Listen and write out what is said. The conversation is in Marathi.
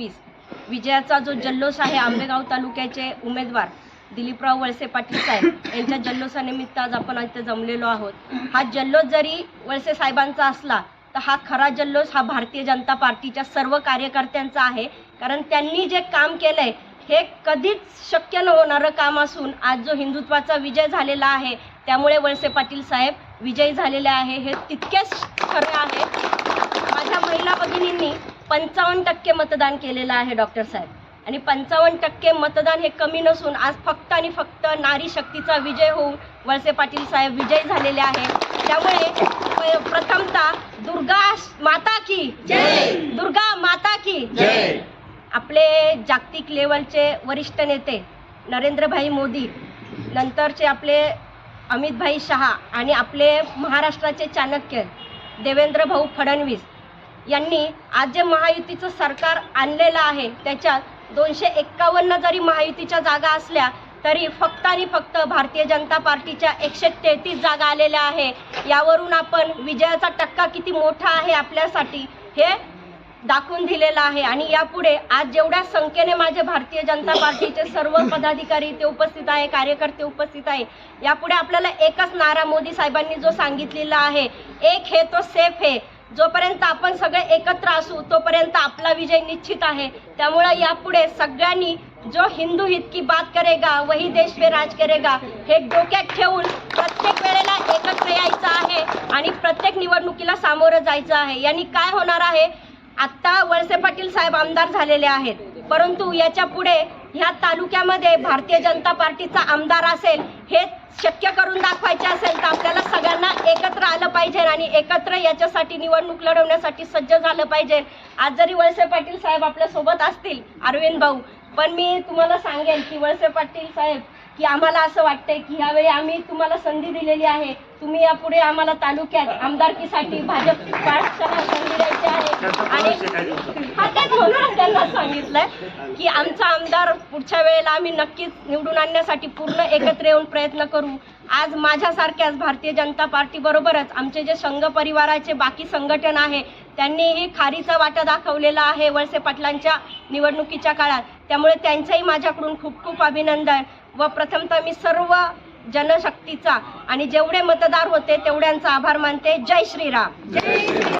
वीस. विजयाचा जो जल्लोष आहे आंबेगाव तालुक्याचे उमेदवार दिलीपराव वळसे पाटील साहेब यांच्या जल्लोषानिमित्त आज आपण इथे जमलेलो आहोत. हा जल्लोष जरी वळसे साहेबांचा असला तर हा खरा जल्लोष हा भारतीय जनता पार्टीच्या सर्व कार्यकर्त्यांचा आहे. कारण त्यांनी जे काम केलंय हे कधीच शक्य न होणारं काम असून आज जो हिंदुत्वाचा विजय झालेला आहे त्यामुळे वळसे पाटील साहेब विजयी झालेले आहे. हे तितकेच खरे आहे. माझ्या महिला भगिनींनी पंचावन्न टक्के मतदान केलेलं आहे डॉक्टर साहेब. आणि पंचावन्न टक्के मतदान हे कमी नसून आज फक्त आणि फक्त नारी शक्तीचा विजय होऊन वळसे पाटील साहेब विजयी झालेले आहे. त्यामुळे प्रथमतः दुर्गा माता की दुर्गा माता की आपले जागतिक लेवलचे वरिष्ठ नेते नरेंद्रभाई मोदी नंतरचे आपले अमितभाई शहा आणि आपले महाराष्ट्राचे चाणक्य देवेंद्र भाऊ फडणवीस यांनी आज जे महायुतीचं सरकार आणलेलं आहे त्याच्यात दोनशे एक्कावन्न जरी महायुतीच्या जागा असल्या तरी फक्त आणि फक्त भारतीय जनता पार्टीच्या एकशे तेहतीस जागा आलेल्या आहे. यावरून आपण विजयाचा टक्का किती मोठा आहे आपल्यासाठी हे दाखवून दिलेला आहे. आणि यापुढे आज जेवढ्या संख्येने माझे भारतीय जनता पार्टीचे सर्व पदाधिकारी ते उपस्थित आहे कार्यकर्ते उपस्थित आहे यापुढे आपल्याला एकच नारा मोदी साहेबांनी जो सांगितलेला आहे एक हे तो सेफ आहे. जोपर्यंत आपण सगळे एकत्र असू तोपर्यंत आपला विजय निश्चित आहे. त्यामुळे यापुढे सगळ्यांनी जो हिंदू हित की बात करेगा वही देश पे राज करेगा हे डोक्यात ठेवून प्रत्येक वेळेला एकत्र यायचं आहे आणि प्रत्येक निवडणुकीला सामोरं जायचं आहे. यांनी काय होणार आहे? आत्ता वळसे पाटील साहेब आमदार झालेले आहेत. परंतु याच्यापुढे ह्या तालुक्यामध्ये भारतीय जनता पार्टीचा आमदार असेल हे शक्य करून दाखवायचे असेल एकत्र आलं पाहिजे आणि एकत्र याच्यासाठी निवडणूक लढवण्यासाठी सज्ज झालं पाहिजे. आज जरी वळसे पाटील साहेब आपल्यासोबत असतील अरविंद भाऊ पण मी तुम्हाला सांगेन की वळसे पाटील साहेब की आम्हाला असं वाटतंय की ह्यावेळी आम्ही तुम्हाला संधी दिलेली आहे. तुम्ही यापुढे आम्हाला तालुक्यात आमदारकीसाठी भाजप पक्षाला संधी द्यायची आहे. आणि हा तेच त्यांना सांगितलंय की आमचा आमदार पुढच्या वेळेला आम्ही नक्कीच निवडून आणण्यासाठी पूर्ण एकत्र येऊन प्रयत्न करू. आज माझ्यासारख्याच भारतीय जनता पार्टीबरोबरच आमचे जे संघ परिवाराचे बाकी संघटन आहे त्यांनीही खारीचा वाटा दाखवलेला आहे वळसे पाटलांच्या निवडणुकीच्या काळात. त्यामुळे त्यांचंही माझ्याकडून खूप खूप अभिनंदन. व प्रथमतः मी सर्व जनशक्तीचा आणि जेवढे मतदार होते तेवढ्यांचा आभार मानते. जय श्रीराम.